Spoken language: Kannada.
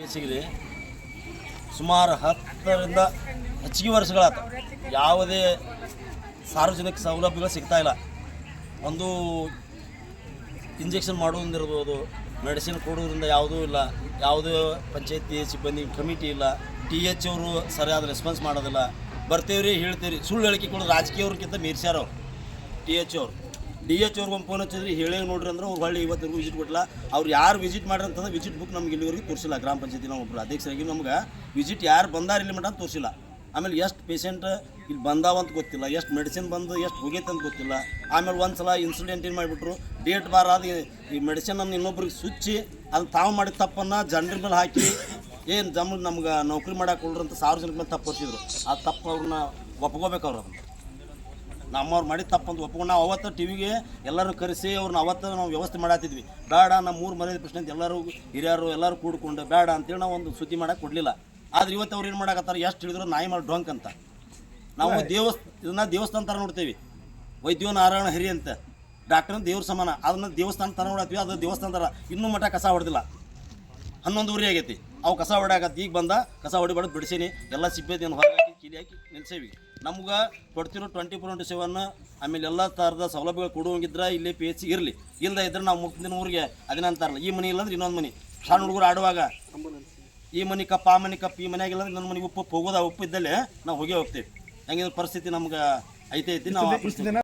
ಸಿಗಲಿ ಸುಮಾರು ಹತ್ತರಿಂದ ಹೆಚ್ಚಿಗೆ ವರ್ಷಗಳಾತ ಯಾವುದೇ ಸಾರ್ವಜನಿಕ ಸೌಲಭ್ಯಗಳು ಸಿಗ್ತಾ ಇಲ್ಲ. ಒಂದು ಇಂಜೆಕ್ಷನ್ ಮಾಡುವುದಿರ್ಬೋದು, ಮೆಡಿಸಿನ್ ಕೊಡೋದ್ರಿಂದ ಯಾವುದೂ ಇಲ್ಲ. ಯಾವುದೇ ಪಂಚಾಯತಿ, ಸಿಬ್ಬಂದಿ ಕಮಿಟಿ ಇಲ್ಲ. ಟಿ ಎಚ್ ಅವರು ಸರಿಯಾದ ರೆಸ್ಪಾನ್ಸ್ ಮಾಡೋದಿಲ್ಲ. ಬರ್ತೀವ್ರಿ, ಹೇಳ್ತೀವ್ರಿ. ಸುಳ್ಳು ಹೇಳಿಕೆ ಕೊಡೋದು ರಾಜಕೀಯವ್ರಿಗಿಂತ ಮೀರ್ಸ್ಯಾರವ್ರು ಟಿ ಎಚ್ ಅವ್ರು. ಡಿ ಎಚ್ ಅವ್ರಿಗೆ ಫೋನ್ ಹಚ್ಚಿದ್ರಿ, ಹೇಳಿ ನೋಡ್ರಿ ಅಂದ್ರೆ ಅವ್ರು ಹೊಳ್ಳಿ ಇವತ್ತಿಗೂ ವಿಸಿಟ್ ಕೊಟ್ಟಲ್ಲ. ಅವ್ರು ಯಾರು ವಿಸಿಟ್ ಮಾಡ್ರಿ ಅಂತಂದ್ರೆ ವಿಸಿಟ್ ಬುಕ್ ನಮ್ಗೆ ಇಲ್ಲಿವರೆಗೂ ತೋರಿಸಿಲ್ಲ, ಗ್ರಾಮ ಪಂಚಾಯತಿ ನಾವು ಒಬ್ಬರು ಅಧ್ಯಕ್ಷರಾಗಿ ನಮ್ಗೆ ವಿಸಿಟ್ ಯಾರು ಬಂದಾರ ಇಲ್ಲಿ ಮಟ್ಟ ತೋರಿಸಿಲ್ಲ. ಆಮೇಲೆ ಎಷ್ಟು ಪೇಷಂಟ್ ಇಲ್ಲಿ ಬಂದಾವ ಅಂತ ಗೊತ್ತಿಲ್ಲ, ಎಷ್ಟು ಮೆಡಿಸಿನ್ ಬಂದು, ಎಷ್ಟು ಹೋಗೈತೆ ಅಂತ ಗೊತ್ತಿಲ್ಲ. ಆಮೇಲೆ ಒಂದು ಸಲ ಇನ್ಸಿಡೆಂಟ್ ಏನು ಮಾಡಿಬಿಟ್ರು ಡೇಟ್ ಬಾರ್ ಆದ ಈ ಮೆಡಿಸಿನನ್ನು ಇನ್ನೊಬ್ರಿಗೆ ಸುಚ್ಚಿ ಅದು ತಾವು ಮಾಡಿದ ತಪ್ಪನ್ನು ಜನರ ಮೇಲೆ ಹಾಕಿ, ಏನು ಜಮ್ ನಮ್ಗೆ ನೌಕರಿ ಮಾಡಕ್ಕೆ ಅಂತ ಸಾರ್ವಜನಿಕ ಮೇಲೆ ತಪ್ಪು ಹೊತ್ತಿದ್ರು ಆ ತಪ್ಪು ಅವ್ರನ್ನ ಒಪ್ಕೋಬೇಕು ಅವ್ರು ಅದನ್ನ. ನಮ್ಮವ್ರು ಮಾಡಿದ ತಪ್ಪಂತ ಒಪ್ಕೊಂಡು ನಾವು ಅವತ್ತು ಟಿವಿಗೆ ಎಲ್ಲರೂ ಕರೆಸಿ ಅವ್ರನ್ನ ಅವತ್ತು ನಾವು ವ್ಯವಸ್ಥೆ ಮಾಡತ್ತಿದ್ವಿ ಬೇಡ ನಮ್ಮ ಮೂರು ಮರ್ಯಾದೆ ಪ್ರಶ್ನೆ ಅಂತ ಎಲ್ಲರೂ ಹಿರಿಯರು ಎಲ್ಲರೂ ಕೂಡ್ಕೊಂಡು ಬೇಡ ಅಂತೇಳಿ ನಾವು ಒಂದು ಸುದ್ದಿ ಮಾಡಕ್ಕೆ ಕೊಡಲಿಲ್ಲ. ಆದ್ರೆ ಇವತ್ತು ಅವ್ರು ಏನು ಮಾಡಕತ್ತಾರೆ? ಎಷ್ಟು ಹೇಳಿದ್ರು ನಾಯಿ ಮಾಡಿ ಡೊಂಕ್ ಅಂತ. ನಾವು ದೇವಸ್ ಇದನ್ನ ದೇವಸ್ಥಾನ ಥರ ನೋಡ್ತೀವಿ. ವೈದ್ಯೋ ನಾರಾಯಣ ಹರಿ ಅಂತ. ಡಾಕ್ಟರ್ ದೇವ್ರ ಸಮಾನ. ಅದನ್ನ ದೇವಸ್ಥಾನ ಥರ ನೋಡತ್ತೀವಿ ಅದು ದೇವಸ್ಥಾನ ಥರ ಇನ್ನೂ ಮಠ ಕಸ ಹೊಡೆದಿಲ್ಲ. ಹನ್ನೊಂದು ಊರಿ ಆಗೈತಿ. ಅವು ಕಸ ಹೊಡೆಯಾಗತ್ತೆ ಈಗ ಬಂದ ಕಸ ಹೊಡಿಬಾರ್ದು ಬಿಡಿಸೀನಿ. ಎಲ್ಲ ಸಿಬ್ಬಂದಿಯನ್ನು ಹೊರಗೆ ಹಾಕಿ ಕಿಲಿ ಹಾಕಿ ನಿಲ್ಸೇವಿ. ನಮ್ಗೆ ಕೊಡ್ತಿರೋ ಟ್ವೆಂಟಿ ಫೋರ್ ಇಂಟು ಸೆವೆನ್ ಆಮೇಲೆ ಎಲ್ಲ ಥರದ ಸೌಲಭ್ಯಗಳು ಕೊಡುವಂಗಿದ್ರೆ ಇಲ್ಲಿ ಪಿ ಎಚ್ ಸಿ ಇರಲಿ. ಇಲ್ಲದೆ ಇದ್ರೆ ನಾವು ಮುಕ್ತಿನ ಊರಿಗೆ ಅದೇನಂತಾರಲ್ಲ ಈ ಮನೆ ಇಲ್ಲಂದ್ರೆ ಇನ್ನೊಂದು ಮನೆ. ಸಣ್ಣ ಹುಡುಗರು ಆಡುವಾಗ ಈ ಮನೆ ಕಪ್ಪ, ಆ ಮನೆ ಕಪ್ ಈ ಮನೆಯಾಗಿಲ್ಲ ನನ್ನ ಮನೆಗೆ ಉಪ್ಪು ಹೋಗೋದು ಹೋಗೋದ, ಉಪ್ಪು ಇದ್ದಲ್ಲೇ ನಾವು ಹೋಗೇ ಹೋಗ್ತೀವಿ. ಹಂಗಿದ್ರೆ ಪರಿಸ್ಥಿತಿ ನಮ್ಗೆ ಐತೆ ಐತಿ ನಾವು ಆ